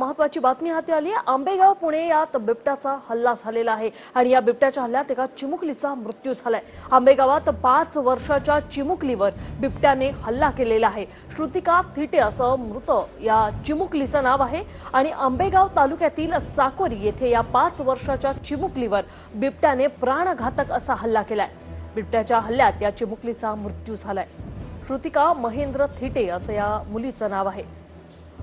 महत्वाची बातमी हाती आली आहे. आंबेगाव पुणे यात बिबट्याचा हल्ला झालेला आहे. आणि या बिबट्याच्या हल्ल्यात एका चिमुकलीचा मृत्यू झालाय. आंबेगावात पाच वर्षाच्या चिमुकलीवर बिबट्याने हल्ला केलेला आहे. श्रुतिका थिटे असं मृत या चिमुकलीचं नाव आहे. आणि आंबेगाव तालुक्यातील साकोरी येथे या पाच वर्षाच्या चिमुकलीवर बिबट्याने प्राणघातक असा हल्ला केलाय. बिबट्याच्या हल्ल्यात या चिमुकलीचा मृत्यू झालाय. श्रुतिका महेंद्र थिटे असं या मुलीचं नाव आहे.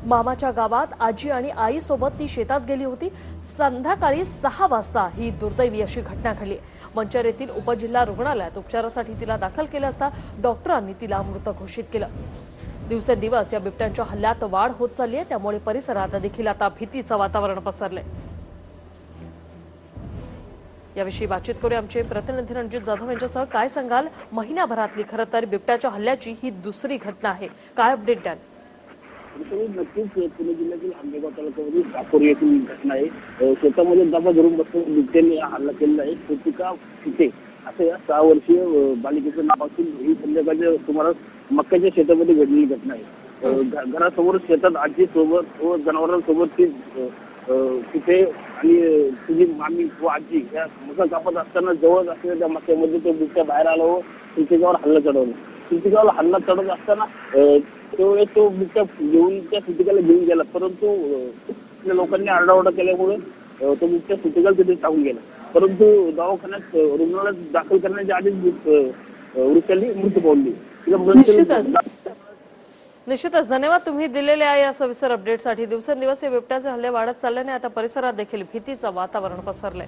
मामाच्या गावात आजी आणि आईसोबत ती शेतात गेली होती. संध्याकाळी सहा वाजता ही दुर्दैवी अशी घटना घडली. मंचर येथील उपजिल्हा रुग्णालयात उपचारासाठी तिला दाखल केलं असता डॉक्टरांनी तिला मृत घोषित केलं. दिवसेंदिवस या बिबट्यांच्या हल्ल्यात वाढ होत चालली आहे त्यामुळे परिसरात देखील आता भीतीचं वातावरण पसरलंय. याविषयी बातचीत करूया आमचे प्रतिनिधी रणजित जाधव यांच्यासह. काय सांगाल? महिन्याभरातली खरं तर बिबट्याच्या हल्ल्याची ही दुसरी घटना आहे. काय अपडेट द्याल? तरी नक्कीच पुणे जिल्ह्यातील आंबेगाव तालुक्यामध्ये साकोरी येथील घटना आहे. शेतामध्ये दबा धरून बसून बिबट्याने हल्ला केलेला आहे. कृतिका फिटे असं या सहा वर्षीय बालिकेचं नाव असून ही संध्याकाळच्या सुमारास मक्याच्या शेतामध्ये घडलेली घटना आहे. घरासमोर शेतात आजी सोबत व जनावरांसोबत ती अं, तिथे आणि तुझी मामी व आजी या मका कापत असताना जवळ असलेल्या त्या मक्यामध्ये तो बिबट्या बाहेर आला व तिथे हल्ला चढवला. कृतिकावर हल्ला चढवत असताना त्यावेळेस तो बिबट्या घेऊन त्या सुतिकाला घेऊन गेला. परंतु लोकांनी आरडाओरडा केल्यामुळे तो बिबट्या सुतिकाला तिथे टाकून गेला. परंतु दवाखान्यात रुग्णालयात दाखल करण्याच्या आधीच वृत्तांनी मृत्यू पावली निश्चितच. निश्चितच. धन्यवाद तुम्ही दिलेले आहे या सविस्तर अपडेटसाठी दिवसेंदिवस हे बिबट्याचे हल्ले वाढत चालल्याने आता परिसरात देखील भीतीचं वातावरण पसरलंय.